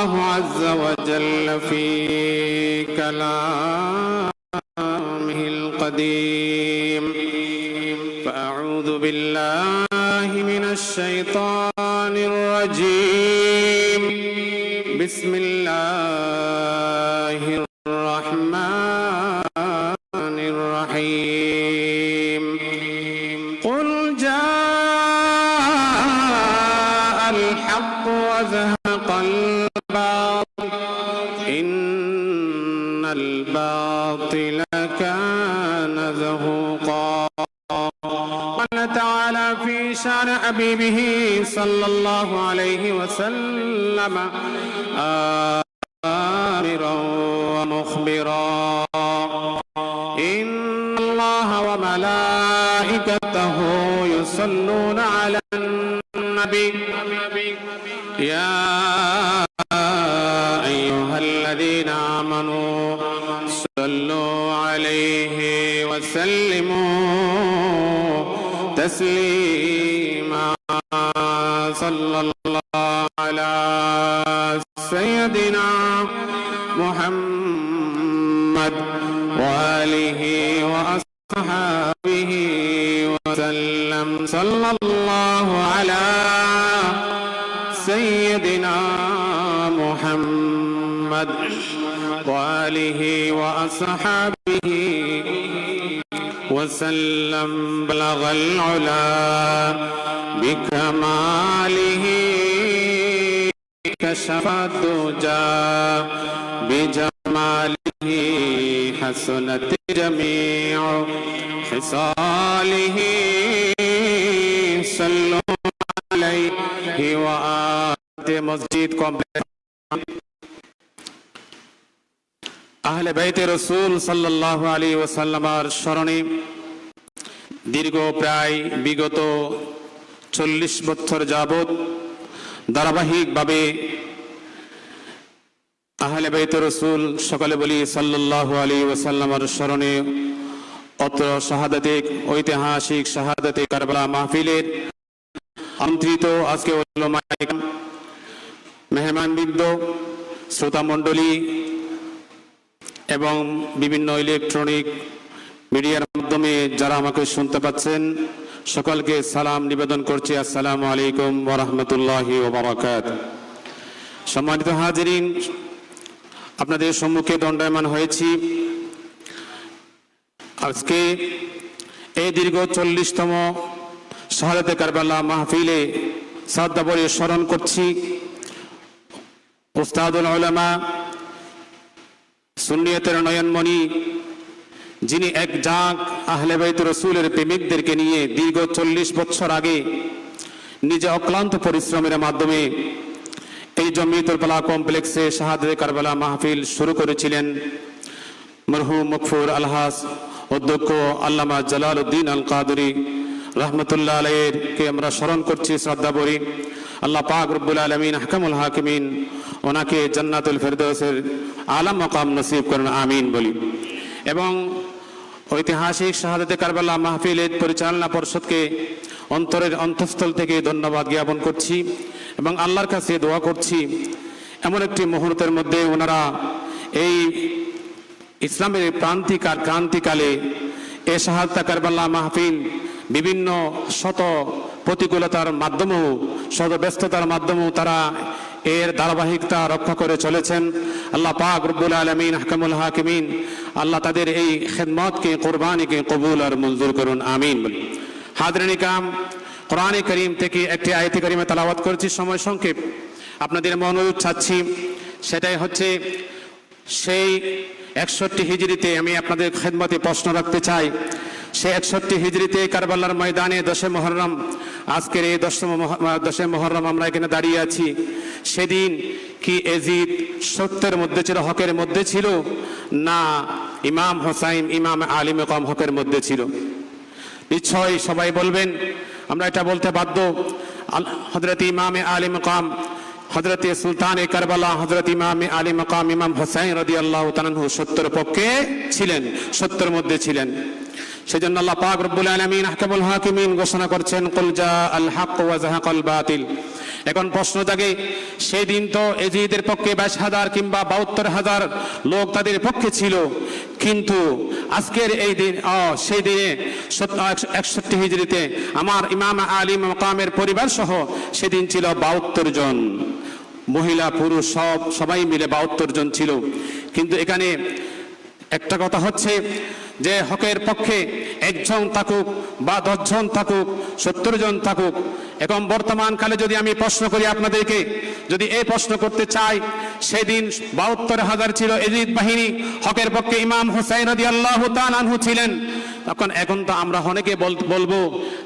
الله عز وجل في كلامه القديم. فأعوذ بالله من الشيطان الرجيم. بسم الله الرحمن الرحيم. حبيبه صلى الله عليه وسلم آمرا ومخبرا. إن الله وملائكته يصلون على النبي. يا أيها الذين آمنوا صلوا عليه وسلموا تسليما. صلى الله على سيدنا محمد وآله وأصحابه وسلم. صلى الله على سيدنا محمد وآله وأصحابه وسلم. بلغ العلا. بكماله كشف الدجى بجماله حسنت جميع خصاله صلوا عليه وآت مسجد complex আহলে বাইতে রসুল সাল্লাহ আলী ওসাল্লামার স্মরণে দীর্ঘ প্রায় বিগত চল্লিশ বছর যাবৎ ধারাবাহিকভাবে আহলে বাইতে রসুল সকালে বলি সাল্লাহ আলী ওসাল্লামার স্মরণে অত্র শাহাদাতিক, ঐতিহাসিক শাহাদাতে কারবালা মাহফিলের আমন্ত্রিত আজকে মেহমানবৃন্দ শ্রোতা মণ্ডলী এবং বিভিন্ন ইলেকট্রনিক মিডিয়ার মাধ্যমে যারা আমাকে শুনতে পাচ্ছেন সকলকে সালাম, নিবেদন করছি। আসসালামু আলাইকুম ওরহমতুল্লাহি ওবরাকাত সম্মানিত হাজিরিন, আপনাদের সম্মুখে দণ্ডায়মান হয়েছি। আজকে এই দীর্ঘ চল্লিশতম শাহাদাতে কারবালা মাহফিলে শ্রদ্ধাভরে স্মরণ করছি। উস্তাদুল উলামা সুন্নিয়তের নয়নমণি যিনি এক জাঁক আহলে বাইত রসুলের প্রেমিকদেরকে নিয়ে দীর্ঘ চল্লিশ বছর আগে নিজে অক্লান্ত পরিশ্রমের মাধ্যমে এই জমিয়তুল পালা কমপ্লেক্সে শাহাদে কারবালা মাহফিল শুরু করেছিলেন মরহুম মকফুর আলহাস, অধ্যক্ষ আল্লামা জালাল উদ্দিন আল কাদরি রহমতুল্লাহ আলাইয়ের কে আমরা স্মরণ করছি, শ্রদ্ধা বরি আল্লাহ পাক রব্বুল আলমিন, হাকামুল হাকিমিন, ওনাকে জান্নাতুল ফেরদৌসের আলাম মকাম নসিব করেন, আমিন বলি। এবং ঐতিহাসিক শাহাদতে কারবাল্লা মাহফিলের পরিচালনা পর্ষদকে অন্তরের অন্তঃস্থল থেকে ধন্যবাদ জ্ঞাপন করছি এবং আল্লাহর কাছে দোয়া করছি। এমন একটি মুহূর্তের মধ্যে ওনারা এই ইসলামের প্রান্তিক আর ক্রান্তিকালে এ শাহাদা কারবাল্লা মাহফিল বিভিন্ন শত প্রতিকূলতার মাধ্যমেও, শত ব্যস্ততার মাধ্যমেও তারা এর ধারাবাহিকতা রক্ষা করে চলেছেন আল্লাহ পাক রব্বুল আলমিন, হাকামুল হাকিমিন। আল্লাহ তাদের এই খেদমতকে, কোরবানিকে কবুল আর মঞ্জুর করুন, আমিন বলি। হাদরানি কাম কোরআনে করিম থেকে একটি আয়তি করিমে তালাবাত করেছি, সময় সংক্ষেপ। আপনাদের অনুরোধ চাচ্ছি সেটাই হচ্ছে, সেই একষট্টি হিজড়িতে আমি আপনাদের খেদমতে প্রশ্ন রাখতে চাই। সে একষট্টি হিজড়িতে কারবাল্লার ময়দানে দশে মহরম, আজকের এই দশম দশে মহরম আমরা এখানে দাঁড়িয়ে আছি। সেদিন কি এজিদ সত্যের মধ্যে ছিল, হকের মধ্যে ছিল, না ইমাম হোসাইন, ইমাম আলিম কম হকের মধ্যে ছিল? নিশ্চয় সবাই বলবেন, আমরা এটা বলতে বাধ্য। হজরত ইমামে আলী মকাম হজরত সুলতান এ কারবালা হজরত ইমাম আলী মকাম ইমাম হোসাইন রদি আল্লাহ তানহু সত্যের পক্ষে ছিলেন, সত্যের মধ্যে ছিলেন। সেজন্য আল্লাহ পাক রব্বুল আলামিন আহকামুল হাকিমিন ঘোষণা করছেন, কুল জা আল হক ওয়া বাতিল। এখন প্রশ্ন জাগে সেই দিন তো এজিদের পক্ষে বাইশ হাজার কিংবা বাহাত্তর হাজার লোক তাদের পক্ষে ছিল, কিন্তু আজকের এই দিন সেই দিনে একষট্টি হিজড়িতে আমার ইমাম আলী মকামের পরিবার সহ সেদিন ছিল বাহাত্তর জন। মহিলা, পুরুষ, সব, সবাই মিলে বাহাত্তর জন ছিল। কিন্তু এখানে একটা কথা হচ্ছে যে হকের পক্ষে একজন থাকুক বা দশজন থাকুক সত্তর জন থাকুক, এবং বর্তমান কালে যদি আমি প্রশ্ন করি আপনাদেরকে, যদি এই প্রশ্ন করতে চাই, সেদিন বাহাত্তর হাজার ছিল এজিদ বাহিনী, হকের পক্ষে ইমাম হুসাইন রদি আল্লাহ আনহু ছিলেন। তখন এখন তো আমরা অনেকে বলব,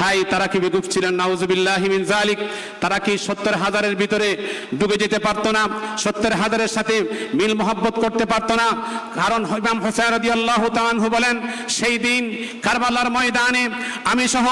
হাই, তারা কি বেগুফ ছিলেন? নাউজুবিল্লাহ জালিক তারা কি সত্তর হাজারের ভিতরে ডুবে যেতে পারতো না? সত্তর হাজারের সাথে মিল মোহাব্বত করতে পারতো না? কারণ ইমাম হোসেন রদি আল্লাহ তাআনহু বলেন, সেই দিন কারবালার ময়দানে আমি সহ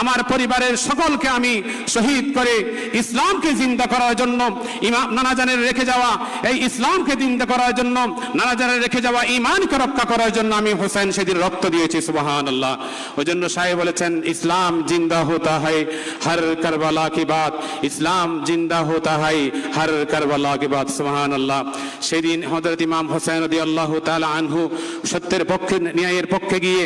আমার পরিবারের সকলকে আমি শহীদ করে ইসলামকে জিন্দা করার জন্য ইমাম নানাজানের রেখে যাওয়া, এই ইসলামকে জিন্দা করার জন্য, নানাজানের রেখে যাওয়া ইমানকে রক্ষা করার জন্য আমি হোসেন সেদিন রক্ত দিয়েছি সুবাহান আল্লাহ ওই জন্য সাহেব বলেছেন, ইসলাম জিন্দা হতা হয় হর কারবালা কি বাত। ইসলাম জিন্দা হতা হয় হর কারবালা কি বাত সুবাহান আল্লাহ সেদিন হজরত ইমাম হোসেন রদি আল্লাহ তাআলা আনহু সত্যের পক্ষে, ন্যায়ের পক্ষে গিয়ে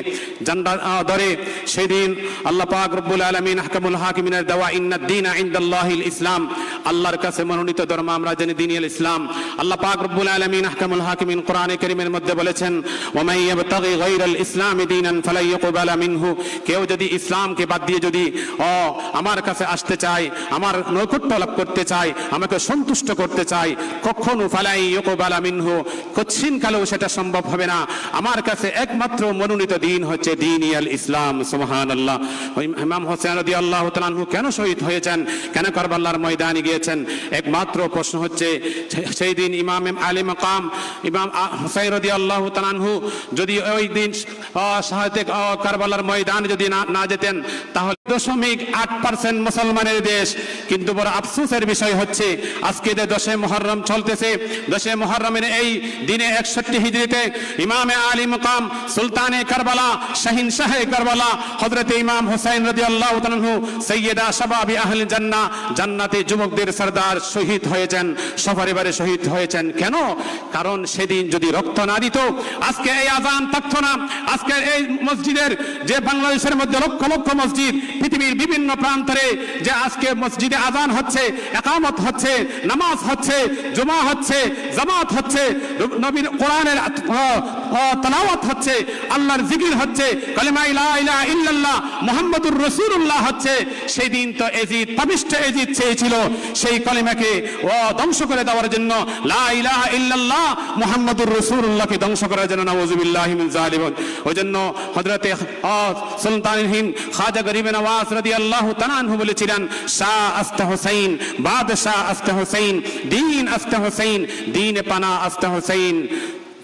জান্ডা ধরে সেদিন আল্লাহ পাক রব্বুল আলামিন হাকামুল হাকিমিনের দেওয়া ইন্নাদ দিন ইনদাল্লাহিল ইসলাম আল্লাহর কাছে মনোনীত ধর্ম আমরা জানি দিনিয়াল ইসলাম। আল্লাহ পাক রব্বুল আলামিন হাকামুল হাকিমিন কোরআনে করিমের মধ্যে বলেছেন ওমাই ইয়াবতাগি গায়রাল ইসলামি দীনান ফালা ইউকবালা মিনহু কেউ যদি ইসলামকে বাদ দিয়ে যদি ও আমার কাছে আসতে চায়, আমার নৈকট্য লাভ করতে চায়, আমাকে সন্তুষ্ট করতে চায় কখনো ফালাই ইউকবালা মিনহু কচ্ছিন কালেও সেটা সম্ভব হবে না। আমার কাছে একমাত্র মনোনীত দিন হচ্ছে দিন ইয়াল ইসলাম সোহান আল্লাহ ইমাম হোসেন রদি আল্লাহ তালু কেন শহীদ হয়েছেন? কেন করবাল্লার ময়দানে গিয়েছেন? একমাত্র প্রশ্ন হচ্ছে সেই দিন ইমাম আলী মকাম, ইমাম আ- রদি আল্লাহ তালু যদি ওই দিন সাহায্যে কারবালার ময়দান যদি না যেতেন, তাহলে দশমিক আট পার্সেন্ট মুসলমানের দেশ। কিন্তু বড় আফসোসের বিষয় হচ্ছে, আজকে যে দশে মহরম চলতেছে, দশে মহরমের এই দিনে একষট্টি হিজড়িতে ইমামে আলী মুকাম, সুলতানে কারবালা, শাহিন শাহে কারবালা হজরতে ইমাম হুসাইন রদি আল্লাহ সৈয়দা শাবাবি আহল জান্না জান্নাতে যুবকদের সর্দার শহীদ হয়েছেন, সপরিবারে শহীদ হয়েছেন। কেন? কারণ সেদিন যদি রক্ত না দিত, আজকে এই আজান থাকতো না। আজকে এই মসজিদের, যে বাংলাদেশের মধ্যে লক্ষ লক্ষ মসজিদ পৃথিবীর বিভিন্ন প্রান্তরে যে আজকে মসজিদে আজান হচ্ছে, একামত হচ্ছে, নামাজ হচ্ছে, জমা হচ্ছে, জামাত হচ্ছে, নবীর কোরআনের তালাওয়াত হচ্ছে, আল্লাহর জিকির হচ্ছে, কালিমা ইলা ইলাহা ইল্লাল্লাহ, মুহাম্মাদুর রাসূলুল্লাহ হচ্ছে, সেই দিন তো এজিদ পাবিষ্ট এজিদ চেয়েছিল, সেই কলিমাকে, ও, ধ্বংস করে দেওয়ার জন্য, লা ইলাহা ইল্লাল্লাহ, মুহাম্মাদুর রাসূলুল্লাহকে ধ্বংস করার জন্য নাউযুবিল্লাহি মিন জালিম ওই জন্য হযরতে সুলতান হিন্দ, খাজা গরিব নওয়াজ রাদিয়াল্লাহু তাআলা বলেছিলেন, শাহ আস্তা হোসেন বাদশাহ আস্তা হোসেন দিন আস্তা হুসাইন, দিন পানা আস্তা হুসাইন।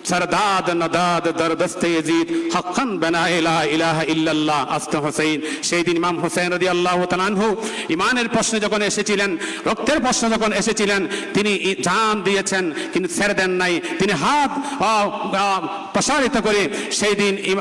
সরদাদ নদাদ দরদস্তে ইয়াজিদ, হক্কান বানা ইলা ইলাহা ইল্লাল্লাহ, আস্তা হুসাইন। সেই দিন ইমাম হুসাইন রাদিয়াল্লাহু তাআলা আনহু ইমানের প্রশ্ন যখন এসেছিলেন, রক্তের প্রশ্ন যখন এসেছিলেন, তিনি জান দিয়েছেন, কিন্তু ছেড়ে দেন নাই। তিনি হাত প্রসারিত করে সেই দিন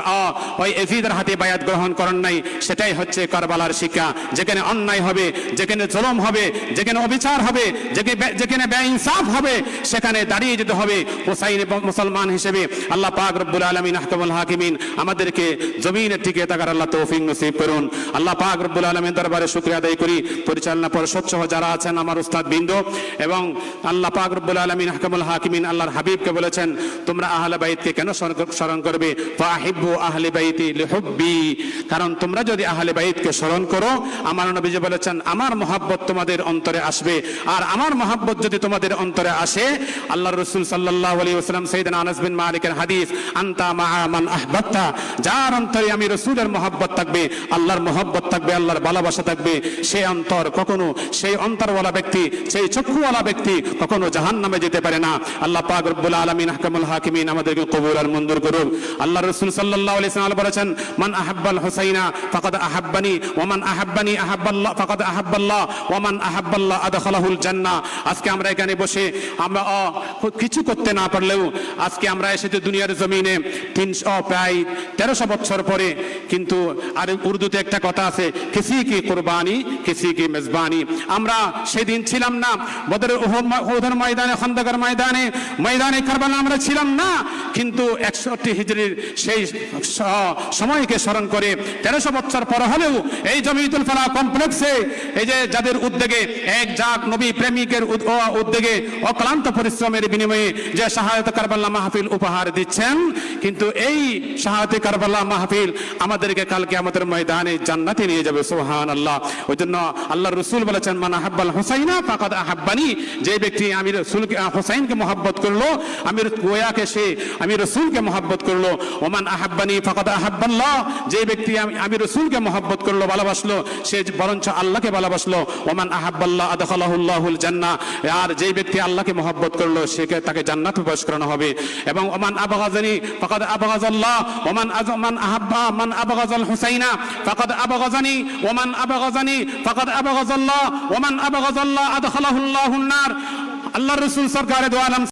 ওই এজিদের হাতে বায়াত গ্রহণ করেন নাই। সেটাই হচ্ছে কারবালার শিক্ষা। যেখানে অন্যায় হবে, যেখানে জলম হবে, যেখানে অবিচার হবে, যেখানে বে- যেখানে বেইনসাফ হবে, সেখানে দাঁড়িয়ে যেতে হবে। হোসাইন মুসলমান হিসেবে আল্লাহ পাক রব্বুল আলামিন, আহকামুল হাকিমিন আমাদেরকে জমিনে টিকে থাকার আল্লাহ তৌফিক নসিব করুন। আল্লাহ পাক রব্বুল আলামিন দরবারে শুকরিয়া আদায় করি। পরিচালনা পরিষদ সহ যারা আছেন আমার উস্তাদ বিন্দ এবং আল্লাহ পাক রব্বুল আলামিন, আহকামুল হাকিমিন আল্লাহর হাবিবকে বলেছেন, তোমরা আহলে বাইতকে কেন স্মরণ- করবে? ফাহিব্বু আহলে বাইতি লিহুব্বি। কারণ তোমরা যদি আহলে বাইতকে স্মরণ করো, আমার নবীজি বলেছেন, আমার মহাব্বত তোমাদের অন্তরে আসবে। আর আমার মহাব্বত যদি তোমাদের অন্তরে আসে আল্লাহ রাসূল সাল্লাল্লাহু আলাইহি ওয়াসাল্লাম সাইয়েদনা আনাস বিন মালিকের হাদিস, আনতা মান আহবাবতা, যার অন্তরে আমি রাসূলের মহাব্বত থাকবে, আল্লাহর মহাব্বত থাকবে, আল্লাহর ভালোবাসা থাকবে সেই অন্তর কখনো সেই অন্তরওয়ালা ব্যক্তি, সেই চক্ষুওয়ালা ব্যক্তি কখনো জাহান্নামে যেতে পারে না। আল্লাহ পাক রব্বুল আলামিন আহকামুল হাকিমিন আমাদেরকে কবুল আর মঞ্জুর করুক। আল্লাহ রাসূল সাল্লাল্লাহু আলাইহি ওয়াসাল্লাম বলেছেন, মান আহাব্বাল হুসাইনা ফাকাদ আহাব্বানি, ওয়া মান আহাব্বানি আহাব্বাল্লাহ ফাকাদ আহাব্বাল্লাহ ওয়া মান আহাব্বাল্লাহ আদখালাহুল জান্নাহ। আজকে আমরা এখানে বসে আমরা কিছু করতে না পারলেও আজকে আমরা এসেছি দুনিয়ার জমিনে তিনশো, প্রায় তেরোশো বছর পরে। কিন্তু আর উর্দুতে একটা কথা আছে, কিসি কি কোরবানি, কিসি কি মেজবানি? আমরা সেদিন ছিলাম না বদরের ময়দানে, খন্দকার ময়দানে ময়দানে কারবালা আমরা ছিলাম না। কিন্তু একষট্টি হিজড়ির সেই সময়কে স্মরণ করে তেরোশো বছর পর হলেও এই জমিতুল ফালা কমপ্লেক্সে এই যে যাদের উদ্যোগে এক জাক নবী প্রেমিকের উদ্যোগে অক্লান্ত পরিশ্রমের বিনিময়ে যে শাহায়ত কারবাল্লা মাহফিল উপহার দিচ্ছেন, কিন্তু এই শাহায়ত কারবাল্লা মাহফিল আমাদেরকে কালকে আমাদের ময়দানে জান্নাতে নিয়ে যাবে সোহান আল্লাহ ওই জন্য আল্লাহ রসুল বলেছেন, মান আহাব্বাল হোসাইনা ফাকাদ আহাব্বানি। যে ব্যক্তি আমি হোসাইনকে মহাব্বত করল আমি গোয়াকে সে আমি রসুলকে মহাব্বত করল, ওমান আহাব্বানি ফাকাদ আহাব্বাল্লাহ। যে ব্যক্তি আমি- রসুলকে মহাব্বত করল, ভালোবাসলো, সে বরঞ্চ আল্লাহকে ভালোবাসলো। ওমান আহাব্বাল্লাহ আদখালাহুল্লাহুল জান্নাহ আর যে ব্যক্তি আল্লাহকে মহব্বত করল, সে তাকে জান্নাত প্রবেশ করানো হবে। এবং ওমান আবগাজানি ফাকাদ আবগাজাল্লাহ। ওমান আজমান আহাব্বা মান আবগাজাল হুসাইনা ফাকাদ আবগাজানি। ওমান আবগাজানি ফাকাদ আবগাজাল্লাহ। ওমান আবগাজাল্লাহ আদখালাহুল্লাহুন নার আল্লাহ রাসূল সরকারে দো আলম